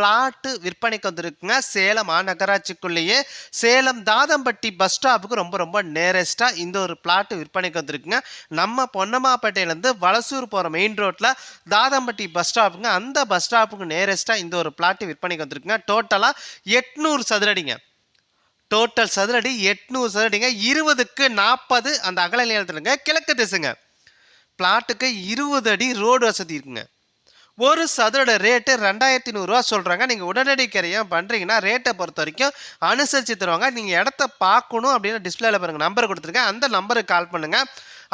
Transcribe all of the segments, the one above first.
Plot விற்பனைக்கு வந்திருக்குங்க. சேலம் மாநகராட்சிக்குள்ளேயே. சேலம் தாதம்பட்டி பஸ் ஸ்டாப்புக்கு ரொம்ப ரொம்ப நேரஸ்ட்டாக இந்த ஒரு பிளாட்டு விற்பனைக்கு வந்திருக்குங்க. நம்ம பொன்னமாப்பேட்டையிலேருந்து வலசூர் போகிற மெயின் ரோட்டில் தாதம்பட்டி பஸ் ஸ்டாப்புங்க அந்த பஸ் ஸ்டாப்புக்கு நேரஸ்ட்டாக இந்த ஒரு பிளாட்டு விற்பனைக்கு வந்திருக்குங்க. டோட்டலாக எட்நூறு சதுரடிங்க. டோட்டல் சதுரடி எட்நூறு சதுரடிங்க. இருபதுக்கு நாற்பது அந்த அகல நிலத்துலங்க. கிழக்கு திசைங்க. பிளாட்டுக்கு இருபது அடி ரோடு வசதி இருக்குங்க. ஒரு சதுரோட ரேட்டு ரெண்டாயிரத்தி நூறுரூவா சொல்கிறாங்க நீங்கள் உடனடி கரையம் பண்ணுறீங்கன்னா ரேட்டை பொறுத்த வரைக்கும் அனுசரித்து தருவாங்க. நீங்கள் இடத்த பார்க்கணும் அப்படின்னு டிஸ்பிளேல பாருங்கள் நம்பர் கொடுத்துருக்கேன். அந்த நம்பருக்கு கால் பண்ணுங்கள்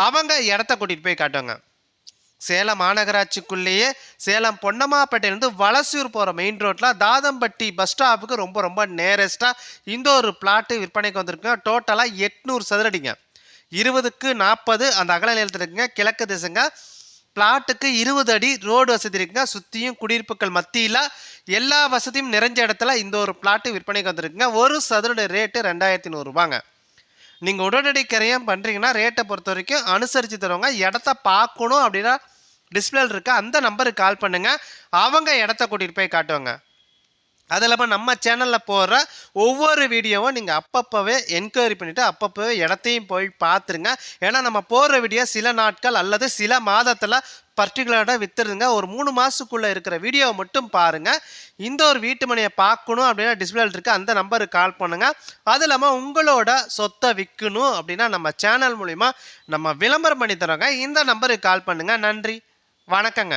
அவங்க இடத்த கூட்டிகிட்டு போய் காட்டுவாங்க. சேலம் மாநகராட்சிக்குள்ளேயே சேலம் பொன்னம்மாப்பேட்டையிலேருந்து வலசூர் போகிற மெயின் ரோட்டில் தாதம்பட்டி பஸ் ஸ்டாப்புக்கு ரொம்ப ரொம்ப நேரஸ்ட்டாக இந்த ஒரு பிளாட்டு விற்பனைக்கு வந்திருக்குங்க டோட்டலாக எட்நூறு சதுரடிங்க இருபதுக்கு நாற்பது அந்த அகல நிலத்தில் இருக்குங்க. கிழக்கு திசைங்க. பிளாட்டுக்கு இருபது அடி ரோடு வசதி இருக்குங்க. சுற்றியும் குடியிருப்புகள் மத்தியில். எல்லா வசதியும் நிறைஞ்ச இடத்துல இந்த ஒரு பிளாட்டு விற்பனைக்கு வந்திருக்குங்க. ஒரு சதுரட ரேட்டு ரெண்டாயிரத்தி நூறுரூபாங்க நீங்கள் உடனடி கிரையம் பண்ணுறீங்கன்னா ரேட்டை பொறுத்த வரைக்கும் அனுசரித்து தருவாங்க. இடத்த பார்க்கணும் அப்படின்னா டிஸ்பிளேல இருக்க அந்த நம்பருக்கு கால் பண்ணுங்கள் அவங்க இடத்த கூட்டிகிட்டு போய் காட்டுவாங்க. அது இல்லாமல் நம்ம சேனலில் போடுற ஒவ்வொரு வீடியோவும் நீங்கள் அப்பப்போவே என்கொயரி பண்ணிவிட்டு அப்பப்போவே இடத்தையும் போய் பார்த்துருங்க ஏன்னா நம்ம போடுற வீடியோ சில நாட்கள் அல்லது சில மாதத்தில் பர்டிகுலராக வித்துருங்க ஒரு மூணு மாதத்துக்குள்ளே இருக்கிற வீடியோவை மட்டும் பாருங்கள் இந்த ஒரு வீட்டு மனையை பார்க்கணும் அப்படின்னா டிஸ்பிளேல இருக்குது அந்த நம்பருக்கு கால் பண்ணுங்கள் அது இல்லாமல் உங்களோட சொத்தை விற்கணும் அப்படின்னா நம்ம சேனல் மூலிமா நம்ம விளம்பரம் பண்ணி தரோங்க இந்த நம்பருக்கு கால் பண்ணுங்கள் நன்றி. வணக்கங்க.